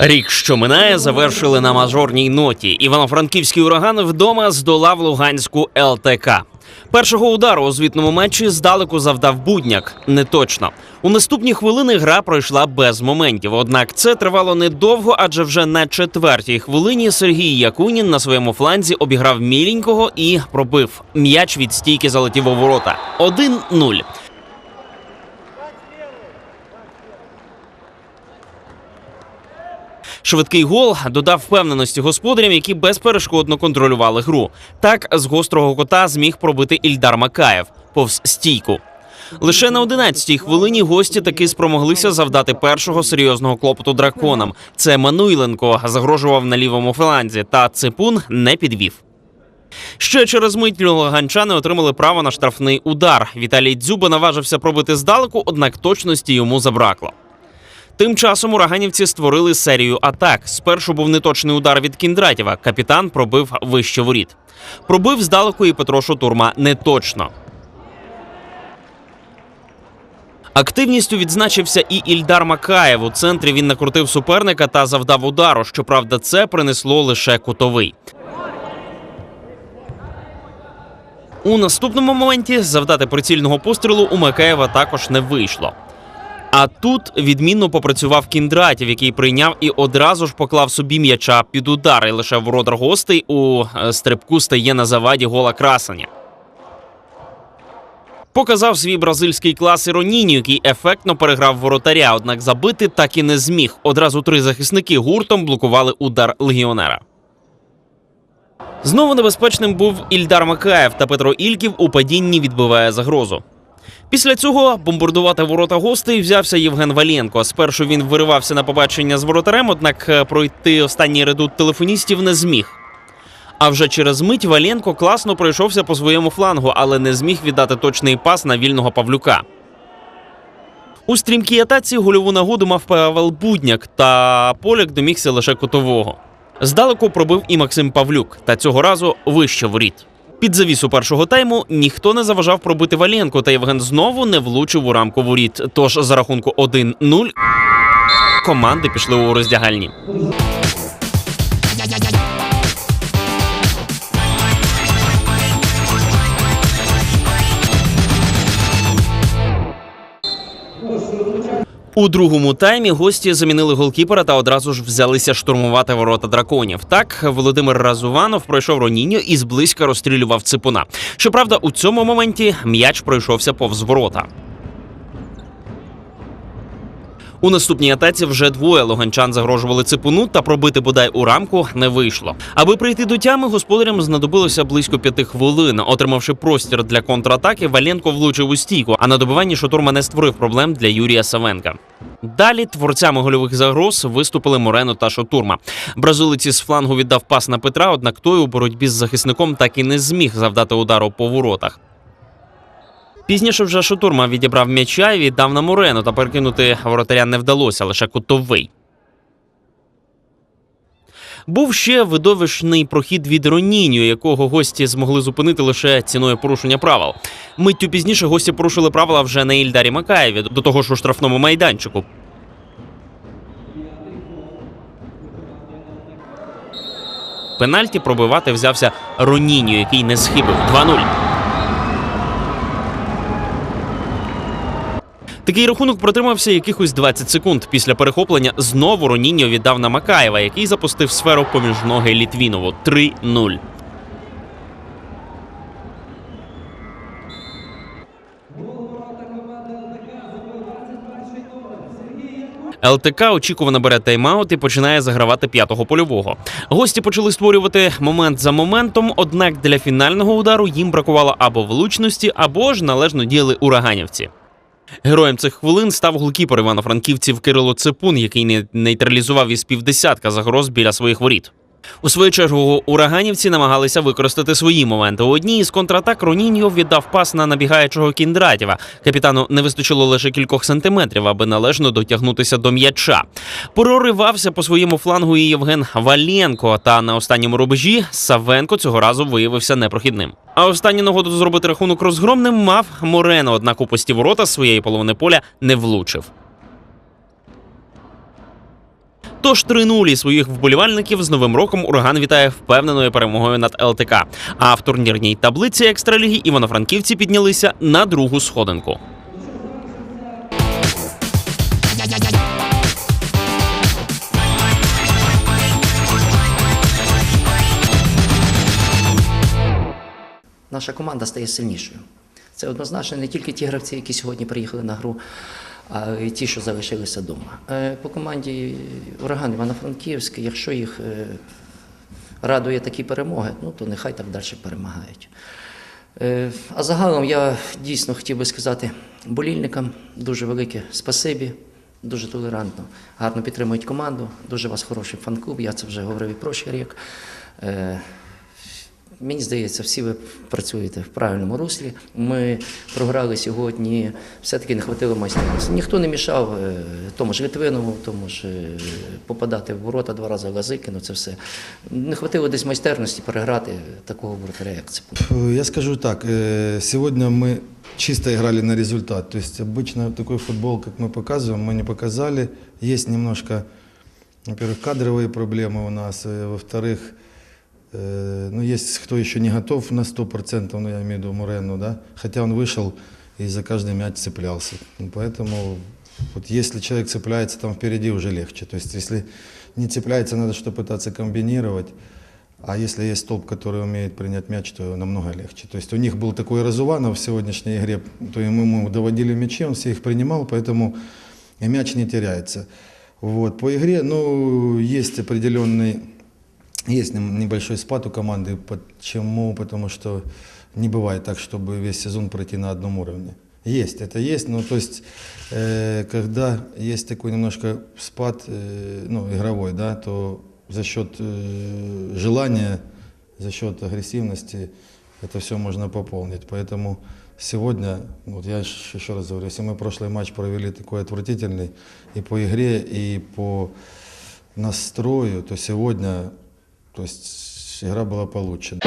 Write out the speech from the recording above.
Рік, що минає, завершили на мажорній ноті. Івано-Франківський ураган вдома здолав Луганську ЛТК. Першого удару у звітному матчі здалеку завдав будняк. Не точно. У наступні хвилини гра пройшла без моментів. Однак це тривало недовго, адже вже на четвертій хвилині Сергій Якунін на своєму фланзі обіграв міленького і пробив. М'яч від стійки залетів у ворота. 1-0. Швидкий гол додав впевненості господарям, які безперешкодно контролювали гру. Так з гострого кота зміг пробити Ільдар Макаєв повз стійку. Лише на 11-й хвилині гості таки спромоглися завдати першого серйозного клопоту драконам. Це Мануйленко загрожував на лівому фланзі, та ципун не підвів. Ще через мить луганчани отримали право на штрафний удар. Віталій Дзюба наважився пробити здалеку, однак точності йому забракло. Тим часом ураганівці створили серію атак. Спершу був неточний удар від Кіндратєва. Капітан пробив вище воріт. Пробив здалеку і Петро Шутурма неточно. Активністю відзначився і Ільдар Макаєв. У центрі він накрутив суперника та завдав удару. Щоправда, це принесло лише кутовий. У наступному моменті завдати прицільного пострілу у Макаєва також не вийшло. А тут відмінно попрацював Кіндратів, який прийняв і одразу ж поклав собі м'яча під удар. І лише воротар гостей у е, стрибку стає на заваді гола красення. Показав свій бразильський клас і Роніньо, який ефектно переграв воротаря, однак забити так і не зміг. Одразу три захисники гуртом блокували удар легіонера. Знову небезпечним був Ільдар Макаєв та Петро Ільків у падінні відбиває загрозу. Після цього бомбардувати ворота гостей взявся Євген Валєнко. Спершу він виривався на побачення з воротарем, однак е, пройти останній редут телефоністів не зміг. А вже через мить Валєнко класно пройшовся по своєму флангу, але не зміг віддати точний пас на вільного Павлюка. У стрімкій атаці гольову нагоду мав Павел Будняк, та поляк домігся лише кутового. Здалеку пробив і Максим Павлюк, та цього разу вище воріт. Під завісу першого тайму ніхто не заважав пробити Валєнко, та Євген знову не влучив у рамку воріт. Тож за рахунку 1-0 команди пішли у роздягальні. У другому таймі гості замінили голкіпера та одразу ж взялися штурмувати ворота драконів. Так Володимир Разуванов пройшов Роніньо і зблизька розстрілював ципуна. Щоправда, у цьому моменті м'яч пройшовся повз ворота. У наступній атаці вже двоє луганчан загрожували ципуну, та пробити бодай у рамку не вийшло. Аби прийти до тями, господарям знадобилося близько п'яти хвилин. Отримавши простір для контратаки, Валенко влучив у стійку, а на добиванні Шатурма не створив проблем для Юрія Савенка. Далі творцями гольових загроз виступили Морено та Шотурма. Бразилець з флангу віддав пас на Петра, однак той у боротьбі з захисником так і не зміг завдати удару по воротах. Пізніше вже Шотурма відібрав м'яча і віддав на Морену, та перекинути воротаря не вдалося, лише кутовий. Був ще видовищний прохід від Роніньо, якого гості змогли зупинити лише ціною порушення правил. Миттю пізніше гості порушили правила вже на Ільдарі Макаєві, до того ж у штрафному майданчику. Пенальті пробивати взявся Роніньо, який не схибив 2-0. Такий рахунок протримався якихось 20 секунд. Після перехоплення знову Роніньо віддав на Макаєва, який запустив сферу поміж ноги Літвінову 3-0. ЛТК очікувано бере тайм-аут і починає загравати п'ятого польового. Гості почали створювати момент за моментом, однак для фінального удару їм бракувало або влучності, або ж належно діяли ураганівці. Героєм цих хвилин став голкіпер івано-франківців Кирило Цепун, який не нейтралізував із півдесятка загроз біля своїх воріт. У свою чергу ураганівці намагалися використати свої моменти. У одній із контратак Роніньо віддав пас на набігаючого Кіндратєва. Капітану не вистачило лише кількох сантиметрів, аби належно дотягнутися до м'яча. Проривався по своєму флангу і Євген Валенко. Та на останньому рубежі Савенко цього разу виявився непрохідним. А останню нагоду зробити рахунок розгромним мав Морено, однак у пусті ворота своєї половини поля не влучив. Тож 3-0 своїх вболівальників з новим роком ураган вітає впевненою перемогою над ЛТК. А в турнірній таблиці екстраліги івано-франківці піднялися на другу сходинку. наша команда стає сильнішою. Це однозначно не тільки ті гравці, які сьогодні приїхали на гру, а й ті, що залишилися вдома. Е, По команді Ураган Івано-Франківськ, якщо їх е, радує такі перемоги, ну то нехай так далі перемагають. Е, А загалом я дійсно хотів би сказати болільникам дуже велике спасибі, дуже толерантно, гарно підтримують команду, дуже у вас хороший фан-клуб, я це вже говорив і прошлий рік. Е, Мені здається, всі ви працюєте в правильному руслі. Ми програли сьогодні, все-таки не хватило майстерності. Ніхто не мішав е, тому ж Литвинову, тому ж е, попадати в ворота два рази лазики, ну це все. Не хватило десь майстерності переграти такого воротаря, як це. Э, Я скажу так, э, сегодня мы чисто играли на результат. То есть обычно такой футбол, как мы показываем, мы не показали. Есть немножко, во-первых, кадровые проблемы у нас, э, во-вторых, э, ну, есть кто еще не готов на 100%, ну, я имею в виду Мурену, да, хотя он вышел и за каждый мяч цеплялся. Ну, Поэтому вот если человек цепляется, там впереди уже легче. То есть если не цепляется, надо что-то пытаться комбинировать. А если есть топ, который умеет принять мяч, то намного легче. То есть у них был такой Разуванов в сегодняшней игре, то ему, ему доводили мячи, он все их принимал, поэтому и мяч не теряется. Вот. По игре, ну, есть определенный, есть нем- небольшой спад у команды. Почему? Потому что не бывает так, чтобы весь сезон пройти на одном уровне. Есть, это есть, но то есть, э, когда есть такой немножко спад, э, ну, игровой, да, то за счет э, желания, за счет агрессивности это все можно пополнить. Поэтому сегодня, вот я ш- еще раз говорю, если мы прошлый матч провели такой отвратительный и по игре, и по настрою, то сегодня, то есть игра была получше.